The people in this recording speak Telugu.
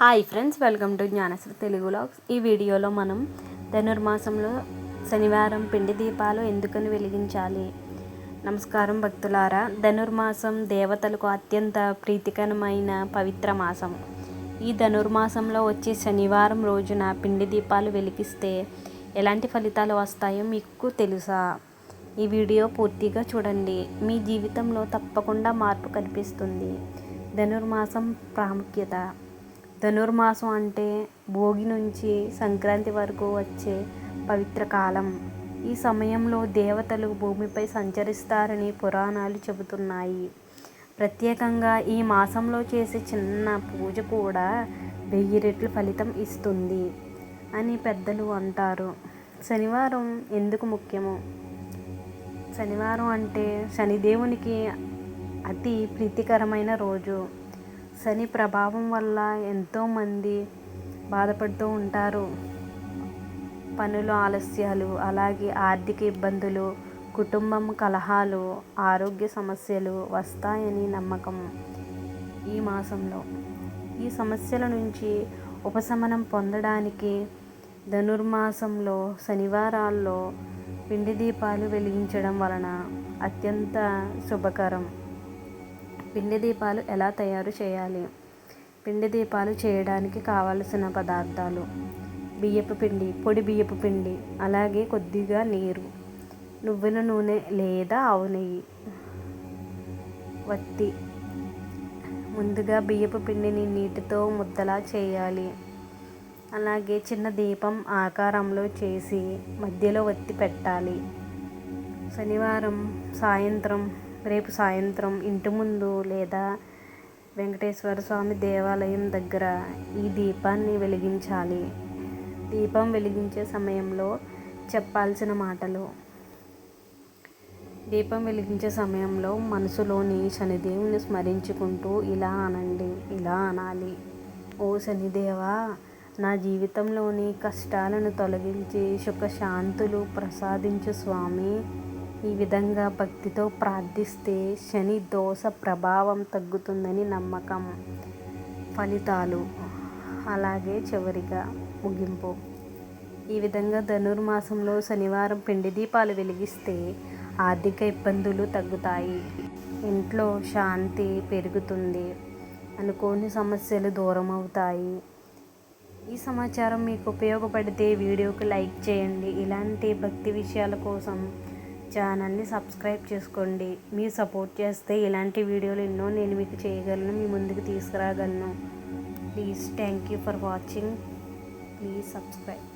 Hi friends welcome to Gnanasri Telugu logs ఈ వీడియోలో మనం ధనుర్మాసంలో శనివారం పిండి దీపాలు ఎందుకని వెలిగించాలి? నమస్కారం భక్తులారా ధనుర్మాసం దేవతలకు అత్యంత ప్రీతికరమైన పవిత్ర మాసం. ఈ ధనుర్మాసంలో వచ్చే శనివారం రోజున పిండి దీపాలు వెలిగిస్తే ఎలాంటి ఫలితాలు వస్తాయో మీకు తెలుసా? ఈ వీడియో పూర్తిగా చూడండి. మీ జీవితంలో తప్పకుండా మార్పు కనిపిస్తుంది. ధనుర్మాసం ప్రాముఖ్యత. ధనుర్మాసం అంటే భోగి నుంచి సంక్రాంతి వరకు వచ్చే పవిత్ర కాలం. ఈ సమయంలో దేవతలు భూమిపై సంచరిస్తారని పురాణాలు చెబుతున్నాయి. ప్రత్యేకంగా ఈ మాసంలో చేసే చిన్న పూజ కూడా వెయ్యి రెట్లు ఫలితం ఇస్తుంది అని పెద్దలు అంటారు. శనివారం ఎందుకు ముఖ్యము? శనివారం అంటే శనిదేవునికి అతి ప్రీతికరమైన రోజు. శని ప్రభావం వల్ల ఎంతోమంది బాధపడుతూ ఉంటారు. పనులు ఆలస్యాలు అలాగే ఆర్థిక ఇబ్బందులు కుటుంబం కలహాలు ఆరోగ్య సమస్యలు వస్తాయని నమ్మకం ఈ మాసంలో. ఈ సమస్యల నుంచి ఉపశమనం పొందడానికి ధనుర్మాసంలో శనివారాల్లో పిండి దీపాలు వెలిగించడం వలన అత్యంత శుభకరం. పిండి దీపాలు ఎలా తయారు చేయాలి? పిండి దీపాలు చేయడానికి కావలసిన పదార్థాలు. బియ్యపు పిండి పొడి బియ్యపు పిండి అలాగే కొద్దిగా నీరు. నువ్వుల నూనె లేదా ఆవు నెయ్యి. వత్తి. ముందుగా బియ్యపు పిండిని నీటితో ముద్దలా చేయాలి. అలాగే చిన్న దీపం ఆకారంలో చేసి మధ్యలో వత్తి పెట్టాలి. శనివారం సాయంత్రం రేపు సాయంత్రం ఇంటి ముందు లేదా వెంకటేశ్వర స్వామి దేవాలయం దగ్గర ఈ దీపాన్ని వెలిగించాలి. దీపం వెలిగించే సమయంలో చెప్పాల్సిన మాటలు. దీపం వెలిగించే సమయంలో మనసులోని శనిదేవుని స్మరించుకుంటూ ఇలా అనండి ఇలా అనాలి. ఓ శనిదేవా నా జీవితంలోని కష్టాలను తొలగించి సుఖశాంతులు ప్రసాదించు స్వామి. ఈ విధంగా భక్తితో ప్రార్థిస్తే శని దోష ప్రభావం తగ్గుతుందని నమ్మకం. ఫలితాలు అలాగే చివరిగా ముగింపు. ఈ విధంగా ధనుర్మాసంలో శనివారం పిండి దీపాలు వెలిగిస్తే ఆర్థిక ఇబ్బందులు తగ్గుతాయి. ఇంట్లో శాంతి పెరుగుతుంది. అనుకోని సమస్యలు దూరం అవుతాయి. ఈ సమాచారం మీకు ఉపయోగపడితే వీడియోకి లైక్ చేయండి. ఇలాంటి భక్తి విషయాల కోసం ఛానల్ని సబ్స్క్రైబ్ చేసుకోండి. మీరు సపోర్ట్ చేస్తే ఇలాంటి వీడియోలు ఎన్నో నేను మీకు చేయగలను మీ ముందుకు తీసుకురాగలను. Please thank you for watching please subscribe